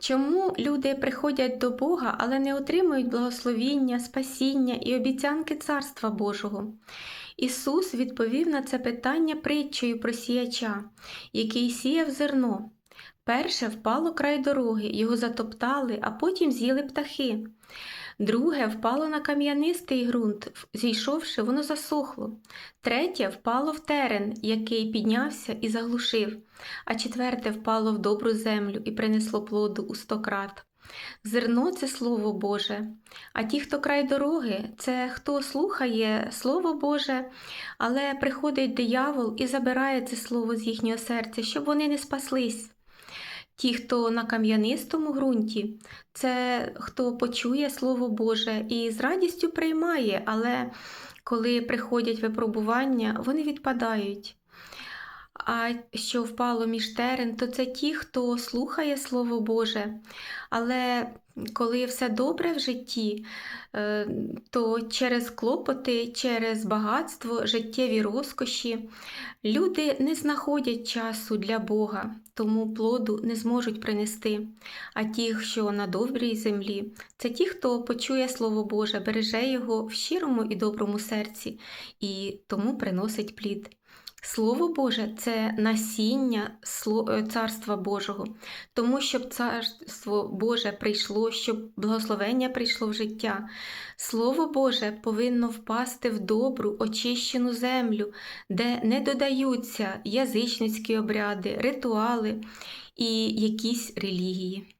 Чому люди приходять до Бога, але не отримують благословіння, спасіння і обіцянки Царства Божого? Ісус відповів на це питання притчею про сіяча, який сіяв зерно. Перше впало край дороги, його затоптали, а потім з'їли птахи. Друге впало на кам'янистий ґрунт, зійшовши, воно засохло. Третє впало в терен, який піднявся і заглушив, а четверте впало в добру землю і принесло плоду у сто крат. Зерно це Слово Боже, а ті, хто край дороги, це хто слухає Слово Боже, але приходить диявол і забирає це слово з їхнього серця, щоб вони не спаслись. Ті, хто на кам'янистому ґрунті, це хто почує Слово Боже і з радістю приймає, але коли приходять випробування, вони відпадають. А що впало між терен, то це ті, хто слухає Слово Боже. Але коли все добре в житті, е, то через клопоти, через багатство, життєві розкоші люди не знаходять часу для Бога, тому плоду не зможуть принести. А ті, що на добрій землі, це ті, хто почує Слово Боже, береже його в щирому і доброму серці, і тому приносить плід. Слово Боже це насіння е, Царства Божого, тому щоб Царство Боже прийшло, щоб благословення прийшло в життя. Слово Боже повинно впасти в добру, очищену землю, де не додаються язичницькі обряди, ритуали і якісь релігії.